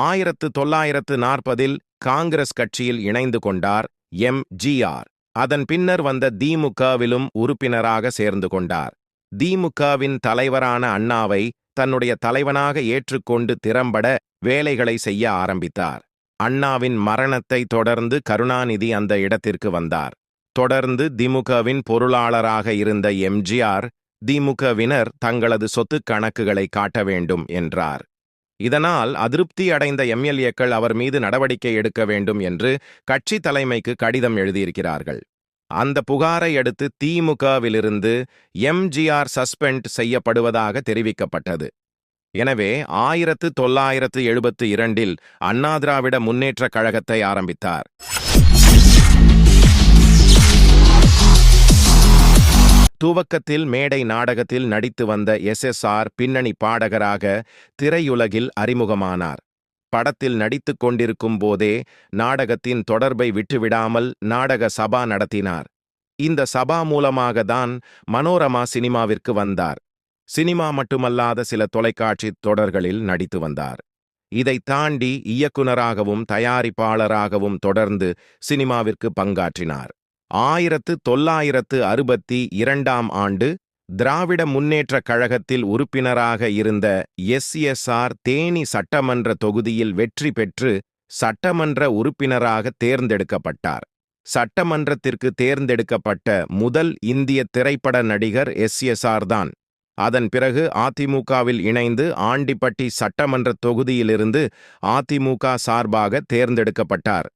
ஆயிரத்து தொள்ளாயிரத்து நாற்பதில் காங்கிரஸ் கட்சியில் இணைந்து கொண்டார் எம். ஜிஆர் அதன் பின்னர் வந்த திமுகவிலும் உறுப்பினராக சேர்ந்து கொண்டார். திமுகவின் தலைவரான அண்ணாவை தன்னுடைய தலைவனாக ஏற்றுக்கொண்டு திறம்பட வேலைகளை செய்ய ஆரம்பித்தார். அண்ணாவின் மரணத்தை தொடர்ந்து கருணாநிதி அந்த இடத்திற்கு வந்தார். தொடர்ந்து திமுகவின் பொருளாளராக இருந்த எம்ஜிஆர் திமுகவினர் தங்களது சொத்து கணக்குகளை காட்ட வேண்டும் என்றார். இதனால் அதிருப்தி அடைந்த எம்எல்ஏக்கள் அவர் மீது நடவடிக்கை எடுக்க வேண்டும் என்று கட்சி தலைமைக்கு கடிதம் எழுதியிருக்கிறார்கள். அந்த புகாரை அடுத்து திமுகவிலிருந்து எம்ஜிஆர் சஸ்பெண்ட் செய்யப்படுவதாக தெரிவிக்கப்பட்டது. எனவே ஆயிரத்து தொள்ளாயிரத்து எழுபத்து இரண்டில் அண்ணா திராவிட முன்னேற்றக் கழகத்தை ஆரம்பித்தார். துவக்கத்தில் மேடை நாடகத்தில் நடித்து வந்த எஸ்எஸ்ஆர் பின்னணி பாடகராக திரையுலகில் அறிமுகமானார். படத்தில் நடித்துக் கொண்டிருக்கும் போதே நாடகத்தின் தொடர்பை விட்டுவிடாமல் நாடக சபா நடத்தினார். இந்த சபா மூலமாக தான் மனோரமா சினிமாவிற்கு வந்தார். சினிமா மட்டுமல்லாத சில தொலைக்காட்சி தொடர்களில் நடித்து வந்தார். இதை தாண்டி இயக்குனராகவும் தயாரிப்பாளராகவும் தொடர்ந்து சினிமாவிற்கு பங்காற்றினார். ஆயிரத்து தொள்ளாயிரத்து அறுபத்தி இரண்டாம் ஆண்டு திராவிட முன்னேற்றக் கழகத்தில் உறுப்பினராக இருந்த எஸ்எஸ்ஆர் தேனி சட்டமன்ற தொகுதியில் வெற்றி பெற்று சட்டமன்ற உறுப்பினராக தேர்ந்தெடுக்கப்பட்டார். சட்டமன்றத்திற்கு தேர்ந்தெடுக்கப்பட்ட முதல் இந்திய திரைப்பட நடிகர் எஸ்எஸ்ஆர் தான். அதன் பிறகு அதிமுகவில் இணைந்து ஆண்டிப்பட்டி சட்டமன்ற தொகுதியிலிருந்து அதிமுக சார்பாக தேர்ந்தெடுக்கப்பட்டார்.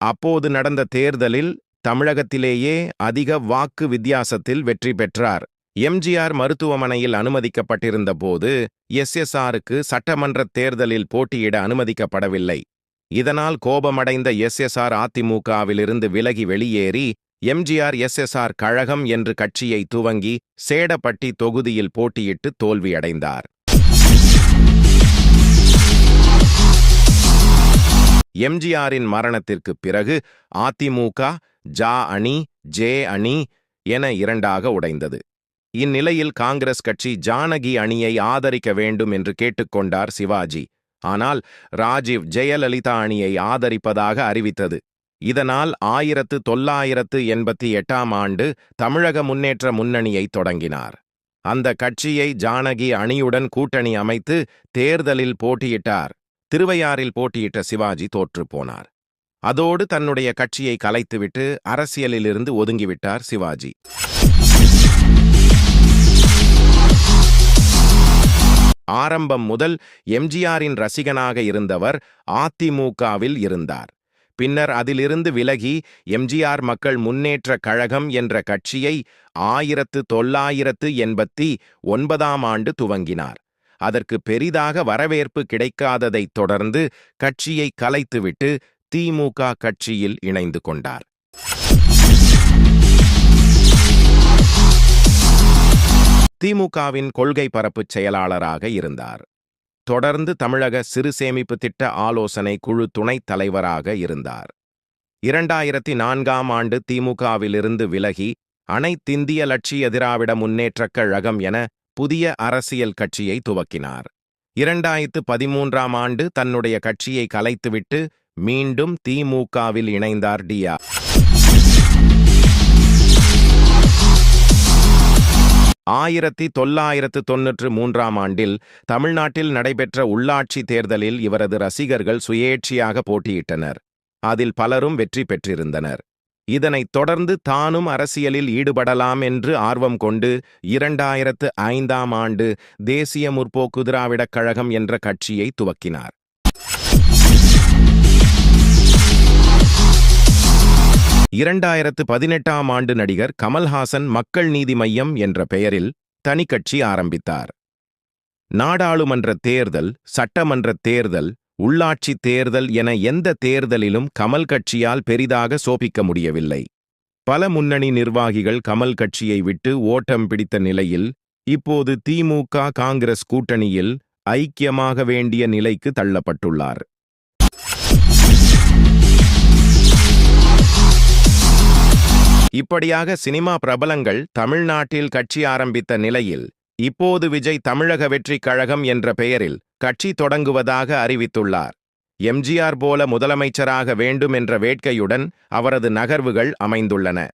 அப்போது நடந்த தேர்தலில் தமிழகத்திலேயே அதிக வாக்கு வித்தியாசத்தில் வெற்றி பெற்றார். எம்ஜிஆர் மருத்துவமனையில் அனுமதிக்கப்பட்டிருந்த போது எஸ்எஸ்ஆருக்கு சட்டமன்ற தேர்தலில் போட்டியிட அனுமதிக்கப்படவில்லை. இதனால் கோபமடைந்த எஸ்எஸ்ஆர் அதிமுகவிலிருந்து விலகி வெளியேறி எம்ஜிஆர் எஸ்எஸ்ஆர் கழகம் என்று கட்சியை துவங்கி சேடப்பட்டி தொகுதியில் போட்டியிட்டு தோல்வியடைந்தார். எம்ஜிஆரின் மரணத்திற்குப் பிறகு அதிமுக ஜா அணி ஜே அணி என இரண்டாக உடைந்தது. இந்நிலையில் காங்கிரஸ் கட்சி ஜானகி அணியை ஆதரிக்க வேண்டும் என்று கேட்டுக்கொண்டார் சிவாஜி. ஆனால் ராஜீவ் ஜெயலலிதா அணியை ஆதரிப்பதாக அறிவித்தது. இதனால் ஆயிரத்து தொள்ளாயிரத்து எண்பத்தி எட்டாம் ஆண்டு தமிழக முன்னேற்ற முன்னணியை தொடங்கினார். அந்த கட்சியை ஜானகி அணியுடன் கூட்டணி அமைத்து தேர்தலில் போட்டியிட்டார். திருவையாறில் போட்டியிட்ட சிவாஜி தோற்றுப்போனார் அதோடு தன்னுடைய கட்சியை கலைத்துவிட்டு அரசியலிலிருந்து ஒதுங்கிவிட்டார் சிவாஜி. ஆரம்பம் முதல் எம்ஜிஆரின் ரசிகனாக இருந்தவர் அதிமுகவில் இருந்தார். பின்னர் அதிலிருந்து விலகி எம்ஜிஆர் மக்கள் முன்னேற்ற கழகம் என்ற கட்சியை ஆயிரத்து தொள்ளாயிரத்து எண்பத்தி ஒன்பதாம் ஆண்டு துவங்கினார். அதற்கு பெரிதாக வரவேற்பு கிடைக்காததைத் தொடர்ந்து கட்சியை கலைத்துவிட்டு திமுக கட்சியில் இணைந்து கொண்டார். திமுகவின் கொள்கை பரப்புச் செயலாளராக இருந்தார். தொடர்ந்து தமிழக சிறு சேமிப்பு திட்ட ஆலோசனை குழு துணைத் தலைவராக இருந்தார். இரண்டாயிரத்தி நான்காம் ஆண்டு திமுகவிலிருந்து விலகி அனைத்திந்திய லட்சிய திராவிட முன்னேற்றக் கழகம் என புதிய அரசியல் கட்சியை துவக்கினார். இரண்டாயிரத்து பதிமூன்றாம் ஆண்டு தன்னுடைய கட்சியை கலைத்துவிட்டு மீண்டும் திமுகவில் இணைந்தார் டியா ஆயிரத்தி தொள்ளாயிரத்து தொன்னூற்று மூன்றாம் ஆண்டில் தமிழ்நாட்டில் நடைபெற்ற உள்ளாட்சி தேர்தலில் இவரது ரசிகர்கள் சுயேட்சையாக போட்டியிட்டனர். அதில் பலரும் வெற்றி பெற்றிருந்தனர். இதனைத் தொடர்ந்து தானும் அரசியலில் ஈடுபடலாம் என்று ஆர்வம் கொண்டு இரண்டாயிரத்து ஐந்தாம் ஆண்டு தேசிய முற்போக்கு திராவிடக் கழகம் என்ற கட்சியை துவக்கினார். இரண்டாயிரத்து பதினெட்டாம் ஆண்டு நடிகர் கமல்ஹாசன் மக்கள் நீதி மையம் என்ற பெயரில் தனிக்கட்சி ஆரம்பித்தார். நாடாளுமன்ற தேர்தல் சட்டமன்ற தேர்தல் உள்ளாட்சி தேர்தல் என எந்த தேர்தலிலும் கமல் கட்சியால் பெரிதாக சோபிக்க முடியவில்லை. பல முன்னணி நிர்வாகிகள் கமல் கட்சியை விட்டு ஓட்டம் பிடித்த நிலையில் இப்போது திமுக காங்கிரஸ் கூட்டணியில் ஐக்கியமாக வேண்டிய நிலைக்கு தள்ளப்பட்டுள்ளார். இப்படியாக சினிமா பிரபலங்கள் தமிழ்நாட்டில் கட்சி ஆரம்பித்த நிலையில் இப்போது விஜய் தமிழக வெற்றிக் கழகம் என்ற பெயரில் கட்சி தொடங்குவதாக அறிவித்துள்ளார். எம்ஜிஆர் போல முதலமைச்சராக வேண்டும் என்ற வேட்கையுடன் அவரது நகர்வுகள் அமைந்துள்ளன.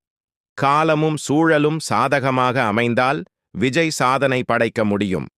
காலமும் சூழலும் சாதகமாக அமைந்தால் விஜய் சாதனை படைக்க முடியும்.